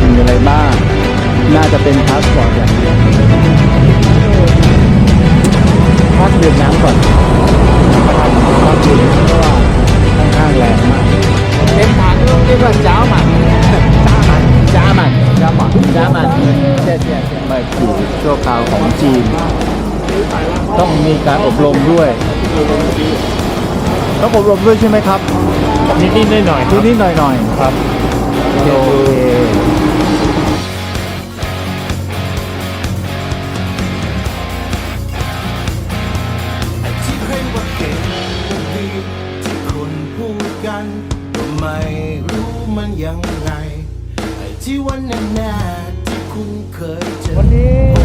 มีอะไรบ้าง น่าจะเป็นพาสปอร์ตอย่างเดียวพักดื่มน้ำก่อนนะครับพักดื่มเพราะว่าค่อนข้างแรงมากเส้นทางที่เรียกว่าจ้ามันจ้ามันจ้ามันจ้ามันเจ็ดเจ็ดมาอยู่ชั่วคราวของจีน ต้องมีการอบรมด้วยต้องอบรมด้วยใช่ไหมครับนิดนิดหน่อยหน่อยนิดนิดหน่อยหน่อยครับ โด มันยังไงไอ้ที่วันแน่ๆที่คุณเคยเจอวันนี้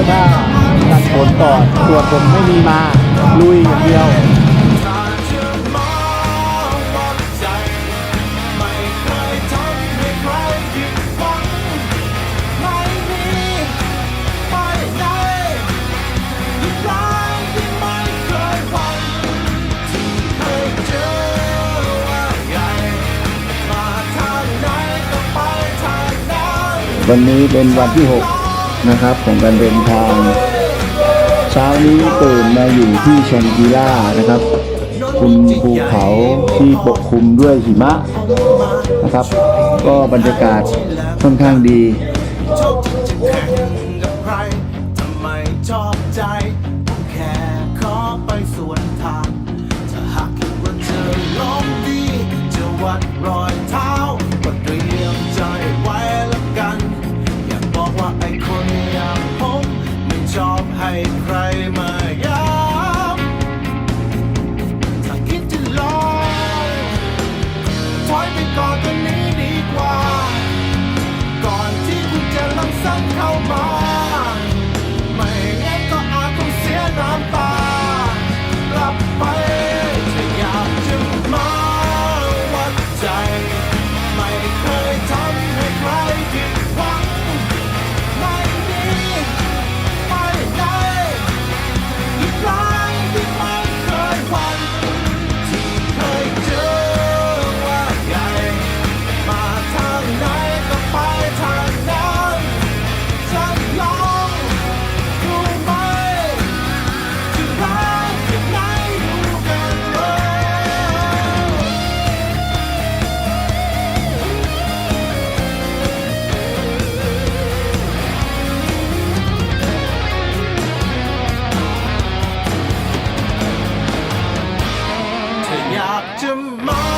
ื้อผ้ากันฝนก่อนส่วผมไม่มีมา ลุยอย่างเดียววันนี้เป็นวันที่ 6 นะครับของการเดินทาง เช้านี้ตื่นมาอยู่ที่แชงกีล่านะครับคุณภูเขาที่ปกคลุมด้วยหิมะนะครับ ก็บรรยากาศค่อนข้างดีรอ ใครมา tomorrow.